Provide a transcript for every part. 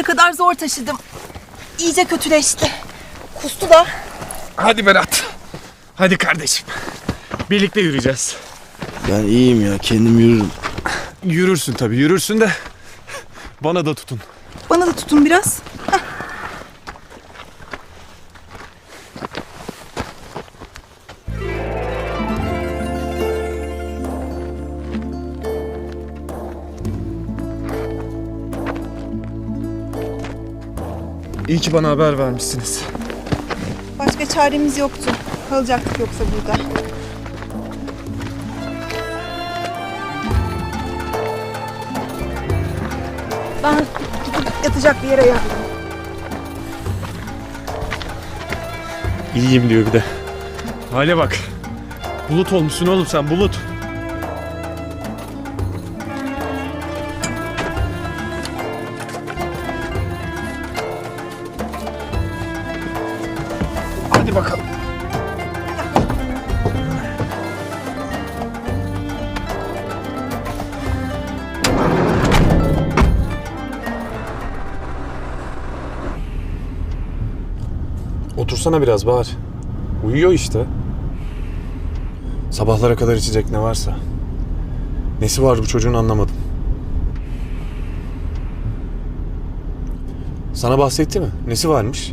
Buraya kadar zor taşıdım. İyice kötüleşti. Kustu da. Hadi Berat. Hadi kardeşim. Birlikte yürüyeceğiz. Ben iyiyim ya kendim yürürüm. Yürürsün tabii yürürsün de bana da tutun. Bana da tutun biraz. İyi ki bana haber vermişsiniz. Başka çaremiz yoktu. Kalacaktık yoksa burada. Ben tutup yatacak bir yere ya. İyiyim diyor bir de. Hale bak. Bulut olmuşsun oğlum sen bulut. Otursana biraz Bahar. Uyuyor işte. Sabahlara kadar içecek ne varsa. Nesi var bu çocuğun anlamadım. Sana bahsetti mi? Nesi varmış?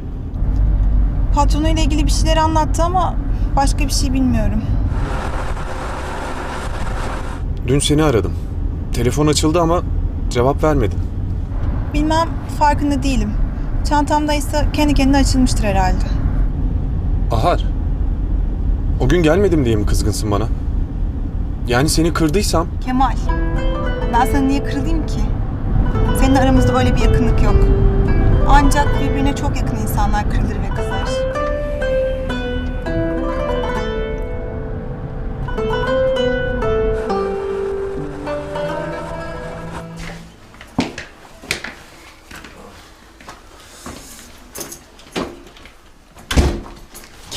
Patronuyla ilgili bir şeyler anlattı ama başka bir şey bilmiyorum. Dün seni aradım. Telefon açıldı ama cevap vermedin. Bilmem farkında değilim. Çantamdaysa kendi kendine açılmıştır herhalde. Ahar. O gün gelmedim diye mi kızgınsın bana? Yani seni kırdıysam Kemal, ben sana niye kırılayım ki? Seninle aramızda öyle bir yakınlık yok. Ancak birbirine çok yakın insanlar kırılır ve kızar.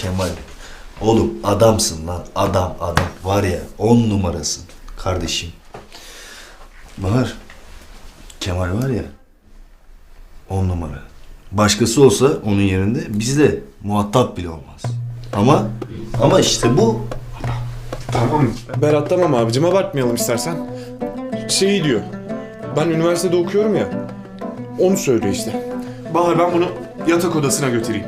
Kemal. Oğlum adamsın lan adam adam. Var ya on numarasın kardeşim. Bahar. Kemal var ya on numara. Başkası olsa onun yerinde bizle muhatap bile olmaz. Ama ama işte bu Tamam. Berat tamam abicim abartmayalım istersen. Şeyi diyor. Ben üniversitede okuyorum ya. Onu söylüyor işte. Bahar ben bunu yatak odasına götüreyim.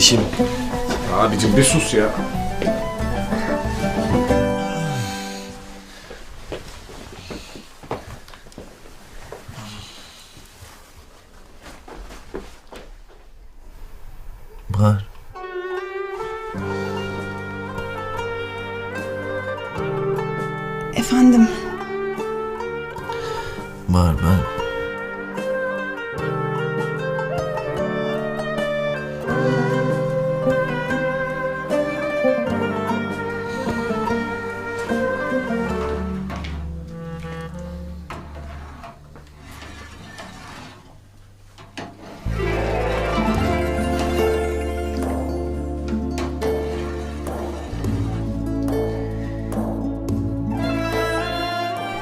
Kardeşim. Abicim bir sus ya. Bahar. Efendim, Bahar ben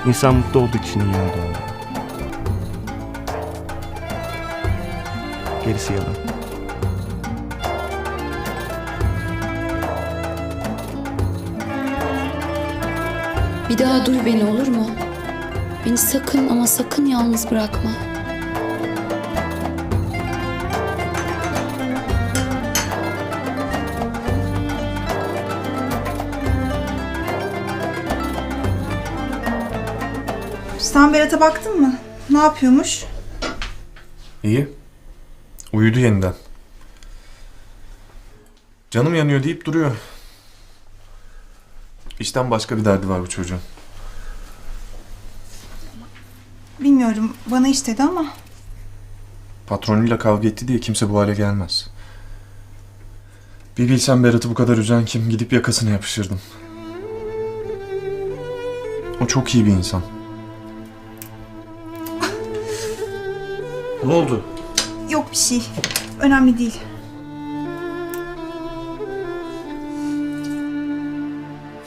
İnsan mutlu olduğu kişinin yanında olmalı. Gerisi yalan. Bir daha duy beni olur mu? Beni sakın ama sakın yalnız bırakma. Sen Berat'a baktın mı? Ne yapıyormuş? İyi. Uyudu yeniden. Canım yanıyor deyip duruyor. İşten başka bir derdi var bu çocuğun. Bilmiyorum, bana iş dedi ama Patronuyla kavga etti diye kimse bu hale gelmez. Bir bilsem Berat'ı bu kadar üzen kim gidip yakasına yapışırdım. O çok iyi bir insan. Ne oldu? Yok bir şey. Önemli değil.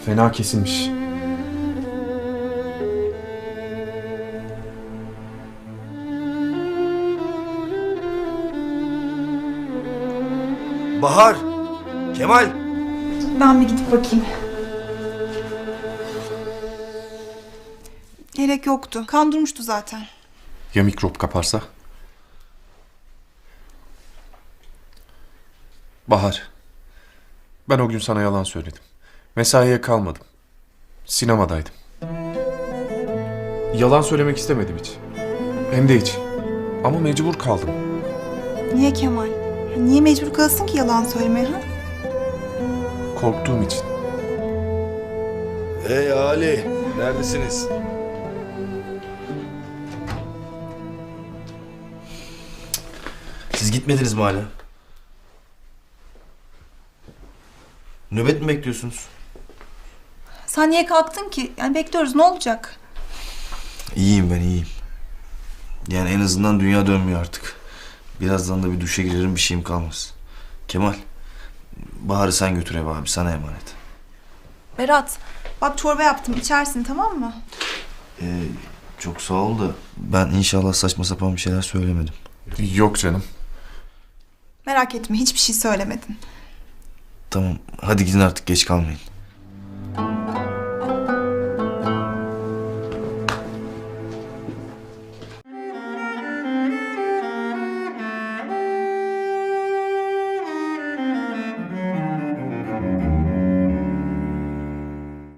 Fena kesilmiş. Bahar! Kemal! Ben bir gidip bakayım. Gerek yoktu. Kan durmuştu zaten. Ya mikrop kaparsa? Bahar. Ben o gün sana yalan söyledim. Mesaiye kalmadım. Sinemadaydım. Yalan söylemek istemedim hiç. Hem de hiç. Ama mecbur kaldım. Niye Kemal? Niye mecbur kalasın ki yalan söylemeye ha? Korktuğum için. Hey Ali! Neredesiniz? Siz gitmediniz mi hala? Nöbet mi bekliyorsunuz? Sen niye kalktın ki? Yani bekliyoruz ne olacak? İyiyim ben iyiyim. Yani en azından dünya dönmüyor artık. Birazdan da bir duşa girerim bir şeyim kalmaz. Kemal, Bahar'ı sen götür eve abi sana emanet. Berat bak çorba yaptım içersin tamam mı? Ee, çok sağ ol da ben inşallah saçma sapan bir şeyler söylemedim. Yok canım. Merak etme hiçbir şey söylemedin. Tamam hadi gidin artık geç kalmayın.